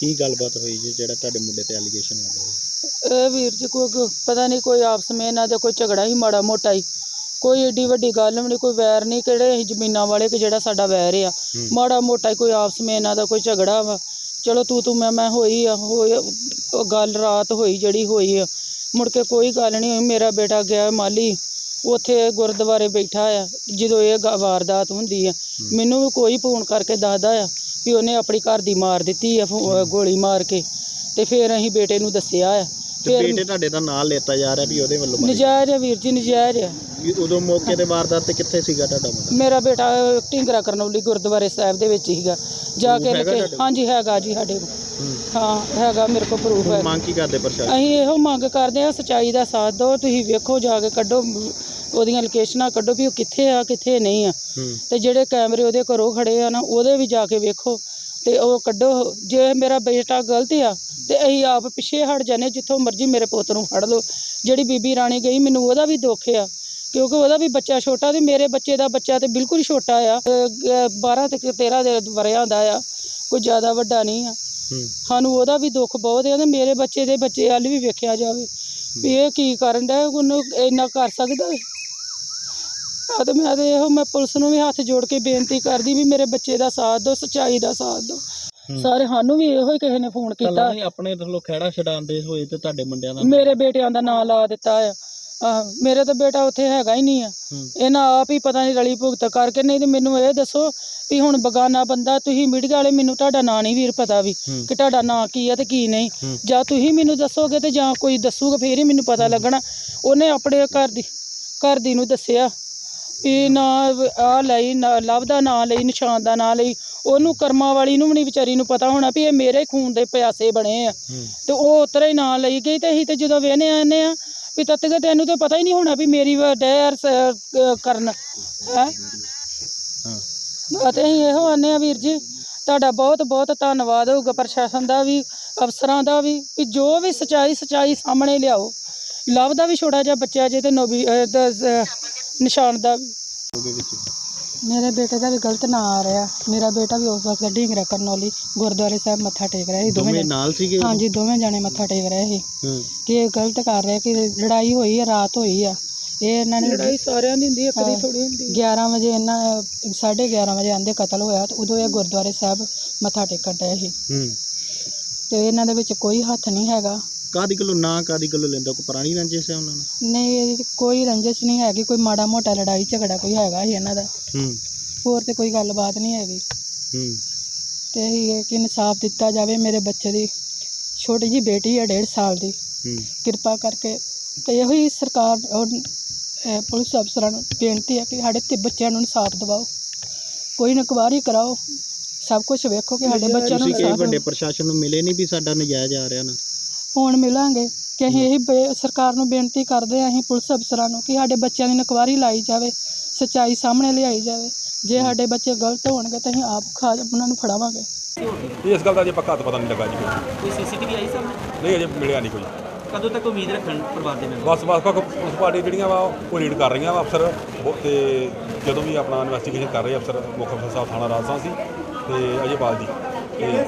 ਕੀ ਗੱਲਬਾਤ ਹੋਈ ਜੀ ਜਿਹੜਾ ਤੁਹਾਡੇ ਮੁੰਡੇ ਤੇ ਐਲੀਗੇਸ਼ਨ ਲੱਗ ਰਿਹਾ? ਇਹ ਵੀਰ ਜੀ ਕੋਈ ਕੋਈ ਪਤਾ ਨਹੀਂ ਕੋਈ ਆਪਸ ਵਿੱਚ ਇਹਨਾਂ ਦਾ ਕੋਈ ਝਗੜਾ ਹੀ ਮਾੜਾ ਮੋਟਾ ਹੀ। ਕੋਈ ਏਡੀ ਵੱਡੀ ਗੱਲ ਵੀ ਨਹੀਂ ਕੋਈ ਵੈਰ ਨਹੀਂ ਕਿਹੜੇ ਅਸੀਂ ਜ਼ਮੀਨਾਂ ਵਾਲੇ ਕਿ ਜਿਹੜਾ ਸਾਡਾ ਵੈਰ ਆ। ਹੂੰ। ਮਾੜਾ ਮੋਟਾ ਹੀ ਕੋਈ ਆਪਸ ਵਿੱਚ ਇਹਨਾਂ ਦਾ ਕੋਈ ਝਗੜਾ ਵਾ। ਚਲੋ ਤੂੰ ਤੂੰ ਮੈਂ ਮੈਂ ਹੋਈ ਆ ਹੋਈ ਆ, ਉਹ ਗੱਲ ਰਾਤ ਹੋਈ ਜਿਹੜੀ ਹੋਈ ਆ। ਮੁੜ ਕੇ ਕੋਈ ਗੱਲ ਨਹੀਂ ਹੋਈ ਮੇਰਾ ਬੇਟਾ ਗਿਆ ਮਾਲੀ। ਉੱਥੇ ਗੁਰਦੁਆਰੇ ਬੈਠਾ ਆ ਜਦੋਂ ਇਹ ਗ- ਵਾਰਦਾਤ ਹੁੰਦੀ ਆ ਮੈਨੂੰ ਵੀ ਕੋਈ ਫੋਨ ਕਰਕੇ ਦੱਸਦਾ ਆ ਵੀ ਉਹਨੇ ਆਪਣੀ ਘਰ ਦੀ ਮਾਰ ਦਿੱਤੀ ਆ ਫੋ- ਗੋਲੀ ਮਾਰ ਕੇ ਤੇ ਫਿਰ ਅਸੀਂ ਬੇਟੇ ਨੂੰ ਦੱਸਿਆ ਆ। ਤੇ ਫਿਰ ਬੇਟੇ ਤੁਹਾਡੇ ਦਾ ਨਾਂ ਲੈਤਾ ਜਾ ਰਿਹਾ ਵੀ ਉਹਦੇ ਵੱਲੋਂ ਮਾਰੀ ਨਜਾਇਜ਼ ਆ ਵੀਰ ਜੀ ਨਜਾਇਜ਼ ਆ। ਵੀ ਉਦੋਂ ਮੌਕੇ ਤੇ ਵਾਰਦਾਤ ਤੇ ਕਿੱਥੇ ਸੀਗਾ ਤੁਹਾਡਾ ਮੁੰਡਾ? ਮੇਰਾ ਬੇਟਾ ਢਿੰਗਰਾ ਕਰਨੌਲੀ ਗੁਰਦੁਆਰੇ ਸਾਹਿਬ ਦੇ ਵਿੱਚ ਹੀਗਾ ਜਾ ਕੇ ਹੈਗਾ ਲੈ ਕੇ ਤੁਹਾਡੇ ਕੋਲ? ਹਾਂਜੀ ਹੈਗਾ ਜੀ ਸਾਡੇ ਕੋਲ। ਹੂੰ ਹੈਗਾ ਮੇਰੇ ਕੋਲ ਪ੍ਰੂਫ ਹੈ। ਮੰਗ ਕੀ ਕਰਦੇ ਪ੍ਰਸ਼ਾਸਨ? ਅਸੀਂ ਇਹੋ ਮੰਗ ਕਰਦੇ ਆ ਸਚਾਈ ਦਾ ਸਾਥ ਦਿਓ ਤੁਸੀਂ ਵੇਖੋ ਜਾ ਕੇ ਕੱਢੋ ਉਹਦੀਆਂ ਲੋਕੇਸ਼ਨਾਂ ਕੱਢੋ ਵੀ ਉਹ ਕਿੱਥੇ ਆ ਕਿੱਥੇ ਨਹੀਂ ਆ। ਤੇ ਜਿਹੜੇ ਕੈਮਰੇ ਉਹਦੇ ਘਰੋਂ ਖੜੇ ਆ ਨਾ ਉਹਦੇ ਵੀ ਜਾ ਕੇ ਵੇਖੋ ਤੇ ਉਹ ਕੱਢੋ। ਜੇ ਮੇਰਾ ਬੇਟਾ ਗਲਤ ਆ ਤੇ ਅਸੀਂ ਆਪ ਪਿੱਛੇ ਹਟ ਜਾਂਦੇ ਜਿੱਥੋਂ ਮਰਜ਼ੀ ਮੇਰੇ ਪੁੱਤ ਨੂੰ ਫੜ ਲਓ। ਜਿਹੜੀ ਬੀਬੀ ਰਾਣੀ ਗਈ ਮੈਨੂੰ ਉਹਦਾ ਵੀ ਦੁੱਖ ਆ ਕਿਉਂਕਿ ਉਹਦਾ ਵੀ ਬੱਚਾ ਛੋਟਾ ਤੇ ਮੇਰੇ ਬੱਚੇ ਦਾ ਬੱਚਾ ਤੇ ਬਿਲਕੁਲ ਛੋਟਾ ਆ। ਅਹ, ਗ- 12 ਤੇ 13 ਦੇ ਵਰਿਆਂ ਦਾ ਆ ਕੋਈ ਜ਼ਿਆਦਾ ਵੱਡਾ ਨਹੀਂ ਆ। ਸਾਨੂੰ ਉਹਦਾ ਵੀ ਦੁੱਖ ਬਹੁਤ ਆ ਤੇ ਮੇਰੇ ਬੱਚੇ ਦੇ ਬੱਚੇ ਵੱਲ ਵੀ ਵੇਖਿਆ ਜਾਵੇ ਵੀ ਇਹ ਕੀ ਕਰਨ ਦਾ ਉਹਨੂੰ ਇੰਨਾ ਕਰ ਸਕਦਾ ਹੈ? ਆ ਤੇ ਮੈਂ ਤੇ ਇਹੋ ਮੈਂ ਪੁਲਿਸ ਨੂੰ ਵੀ ਹੱਥ ਜੋੜ ਕੇ ਬੇਨਤੀ ਕਰਦੀ ਵੀ ਮੇਰੇ ਬੱਚੇ ਦਾ ਸਾਥ ਦਿਓ ਸੱਚਾਈ ਦਾ ਸਾਥ ਦਿਓ। ਸਾਰੇ ਸਾਨੂੰ ਵੀ ਇਹੋ ਹੀ ਕਿਸੇ ਨੇ ਫੋਨ ਕੀਤਾ। ਨਹੀਂ ਆਪਣੇ ਵੱਲੋਂ ਖਹਿੜਾ ਛਡਾਉਂਦੇ ਹੋਏ ਤੇ ਤੁਹਾਡੇ ਮੁੰਡਿਆਂ ਦਾ ਮੇਰੇ ਬੇਟਿਆਂ ਦਾ ਨਾਂ ਲਾ ਦਿੱਤਾ ਆ। ਆਹ, ਮੇਰੇ ਤਾਂ ਬੇਟਾ ਉੱਥੇ ਹੈਗਾ ਹੀ ਨਹੀਂ ਆ। ਇਹਨਾਂ ਆਪ ਹੀ ਪਤਾ ਨਹੀਂ ਰਲੀ ਭੁਗਤ ਕਰਕੇ ਨਹੀਂ ਤੇ ਮੈਨੂੰ ਇਹ ਦੱਸੋ ਵੀ ਹੁਣ ਬਗਾਨਾ ਬੰਦਾ ਤੁਸੀਂ ਮੀਡੀਆ ਵਾਲੇ ਮੈਨੂੰ ਤੁਹਾਡਾ ਨਾਂ ਨਹੀਂ ਵੀਰ ਪਤਾ ਵੀ ਹੂੰ। ਕਿ ਤੁਹਾਡਾ ਨਾਂ ਕੀ ਆ ਤੇ ਕੀ ਨਹੀਂ। ਹੂੰ। ਜਾਂ ਤੁਸੀਂ ਮੈਨੂੰ ਦੱਸੋਗੇ ਤੇ ਜਾਂ ਕੋਈ ਦੱਸੂਗਾ ਫੇਰ ਹੀ ਮੈਨੂੰ ਪਤਾ ਲੱਗਣਾ। ਉਹਨੇ ਆਪਣੇ ਘਰ ਦੀ ਘਰ ਦੀ ਨੂੰ ਦੱਸਿਆ ਵੀ ਨਾ ਆ ਲਈ ਨਾ ਲਵ ਦਾ ਨਾਂ ਲਈ ਨਿਸ਼ਾਨ ਦਾ ਨਾਂ ਲਈ। ਉਹਨੂੰ ਕਰਮਾਂ ਵਾਲੀ ਨੂੰ ਵੀ ਨਹੀਂ ਵਿਚਾਰੀ ਨੂੰ ਪਤਾ ਹੋਣਾ ਵੀ ਇਹ ਮੇਰੇ ਖੂਨ ਦੇ ਪਿਆਸੇ ਬਣੇ ਆ। ਤੇ ਉਹ ਉਤਰਾ ਹੀ ਨਾਂ ਲਈ ਗਈ ਤੇ ਅਸੀਂ ਤੇ ਜਦੋਂ ਵੇਹਨੇ ਆਨੇ ਆ ਵੀ ਤੱਤ ਕਿ ਤੈਨੂੰ ਤਾਂ ਪਤਾ ਹੀ ਨਹੀਂ ਹੋਣਾ ਵੀ ਮੇਰੀ ਡੈਰ ਕਰਨ ਹੈ? ਅਤੇ ਅਸੀਂ ਇਹੋ ਆਨੇ ਆ ਵੀਰ ਜੀ ਤੁਹਾਡਾ ਬਹੁਤ ਬਹੁਤ ਧੰਨਵਾਦ ਹੋਊਗਾ ਪ੍ਰਸ਼ਾਸਨ ਦਾ ਵੀ ਅਫਸਰਾਂ ਦਾ ਵੀ ਕਿ ਜੋ ਵੀ ਸਚਾਈ ਸਚਾਈ ਸਾਹਮਣੇ ਲਿਆਓ। ਲਵ ਦਾ ਵੀ ਛੋਟਾ ਜਿਹਾ ਬੱਚਾ ਜੇ ਤੇ ਨੋਬੀ ਨਿਸ਼ਾਨ ਦਾ ਵੀ। ਮੇਰੇ ਬੇਟੇ ਦਾ ਵੀ ਗਲਤ ਨਾਂ ਆ ਰਿਹਾ। ਮੇਰਾ ਬੇਟਾ ਵੀ ਉਸ ਵਕਤ ਢੀਂਗਰਾ ਕਰਨੌਲੀ ਗੁਰਦੁਆਰੇ ਸਾਹਿਬ ਮੱਥਾ ਟੇਕ ਰਿਹਾ ਸੀ। ਦੋਵੇਂ ਦੋਵੇਂ ਜਣੇ ਨਾਲ ਸੀਗੇ? ਹਾਂਜੀ ਦੋਵੇਂ ਜਣੇ ਮੱਥਾ ਟੇਕ ਰਹੇ ਸੀ। ਹੂੰ। ਕਿ ਇਹ ਗਲਤ ਕਰ ਰਿਹਾ ਕਿ ਲੜਾਈ ਹੋਈ ਹੈ ਰਾਤ ਹੋਈ ਆ। ਇਹ ਇਹਨਾਂ ਨੇ ਲੜਾਈ ਸਾਰਿਆਂ ਦੀ ਹੁੰਦੀ ਹੈ ਕਦੀ ਥੋੜੀ ਹੁੰਦੀ 11 ਵਜੇ ਇਹਨਾਂ 11:30 ਵਜੇ ਆਂਦੇ ਕਤਲ ਹੋਇਆ ਤੇ ਉਦੋਂ ਇਹ ਗੁਰਦੁਆਰੇ ਸਾਹਿਬ ਮੱਥਾ ਟੇਕਣ ਡਏ ਸੀ। ਹੂੰ। ਤੇ ਇਹਨਾਂ ਦੇ ਵਿੱਚ ਕੋਈ ਹੱਥ ਨਹੀਂ ਹੈਗਾ। ਕਾਦੀ ਕੋਲੋਂ ਨਾ ਕਾਦੀ ਕੋਲੋਂ ਲੈਂਦਾ? ਕੋਈ ਪੁਰਾਣੀ ਰੰਜਿਸ਼ ਹੈ ਉਹਨਾਂ ਨਾਲ? ਨਹੀਂ ਇਹਦੀ ਤੇ ਕੋਈ ਰੰਜਿਸ਼ ਨਹੀਂ ਹੈਗੀ ਕੋਈ ਮਾੜਾ ਮੋਟਾ ਲੜਾਈ ਝਗੜਾ ਕੋਈ ਹੈਗਾ ਸੀ ਇਹਨਾਂ ਦਾ। ਹੂੰ। ਹੋਰ ਤੇ ਕੋਈ ਗੱਲਬਾਤ ਨਹੀਂ ਹੈਗੀ। ਹੂੰ। ਤੇ ਇਹੀ ਹੈ ਕਿ ਇਨਸਾਫ ਦਿੱਤਾ ਜਾਵੇ ਮੇਰੇ ਬੱਚੇ ਦੀ ਛੋਟੀ ਜੀ ਬੇਟੀ ਹੈ 1.5 ਸਾਲ ਦੀ। ਹੂੰ। ਕਿਰਪਾ ਕਰਕੇ ਤੇ ਇਹੋ ਹੀ ਸਰਕਾਰ ਔਰ ਅਹ, ਪੁਲਿਸ ਅਫਸਰਾਂ ਨੂੰ ਬੇਨਤੀ ਹੈ ਕਿ ਸਾਡੇ ਤੇ ਬੱਚਿਆਂ ਨੂੰ ਇਨਸਾਫ ਦਿਵਾਓ। ਕੋਈ ਇਨਕੁਆਇਰੀ ਕਰਾਓ। ਸਭ ਕੁਝ ਵੇਖੋ ਕਿ ਸਾਡੇ ਬੱਚਿਆਂ ਨੂੰ ਤੁਸੀਂ ਕਈ ਇਨਸਾਫ ਵੱਡੇ ਪ੍ਰਸ਼ਾਸਨ ਨੂੰ ਮਿਲੇ ਨਹੀਂ ਵੀ ਸਾਡਾ ਨਜਾਇਜ਼ ਆ ਰਿਹਾ ਨਾ। ਹੁਣ ਮਿਲਾਂਗੇ ਕਿ ਅਸੀਂ ਇਹ ਬੇ- ਸਰਕਾਰ ਨੂੰ ਬੇਨਤੀ ਕਰਦੇ ਹਾਂ ਅਸੀਂ ਪੁਲਿਸ ਅਫਸਰਾਂ ਨੂੰ ਕਿ ਸਾਡੇ ਬੱਚਿਆਂ ਦੀ ਇਨਕੁਆਇਰੀ ਲਾਈ ਜਾਵੇ ਸੱਚਾਈ ਸਾਹਮਣੇ ਲਿਆਈ ਜਾਵੇ। ਜੇ ਸਾਡੇ ਬੱਚੇ ਗਲਤ ਹੋਣਗੇ ਤਾਂ ਅਸੀਂ ਆਪ ਖਾ ਉਹਨਾਂ ਨੂੰ ਫੜਾਵਾਂਗੇ। ਇਸ ਗੱਲ ਦਾ ਅਜੇ ਪੱਕਾ ਤਾਂ ਪਤਾ ਨਹੀਂ ਲੱਗਾ ਜੀ। ਕੋਈ। ਸੀਸੀਟੀਵੀ ਆਈ ਸਾਹਮਣੇ? ਨਹੀਂ ਅਜੇ ਮਿਲਿਆ ਨਹੀਂ ਕੋਈ। ਕਦੋਂ ਤੱਕ ਉਮੀਦ ਰੱਖਣ ਪਰਿਵਾਰ ਦੇ ਮੈਂਬਰ? ਬਸ ਬਸ ਪੁਲਿਸ ਪਾਰਟੀ ਜਿਹੜੀਆਂ ਵਾ ਉਹ ਰੀਡ ਕਰ ਰਹੀਆਂ ਵਾ ਅਫਸਰ। ਤੇ ਜਦੋਂ ਵੀ ਆਪਣਾ ਇਨਵੈਸਟੀਗੇਸ਼ਨ ਕਰ ਰਹੇ ਅਫਸਰ ਮੁੱਖ ਅਫਸਰ ਸਾਹਿਬ ਥਾਣਾ ਰਾਜਸਥਾਨ ਸੀ ਤੇ ਅਜੇਪਾਲ ਜੀ ਤੇ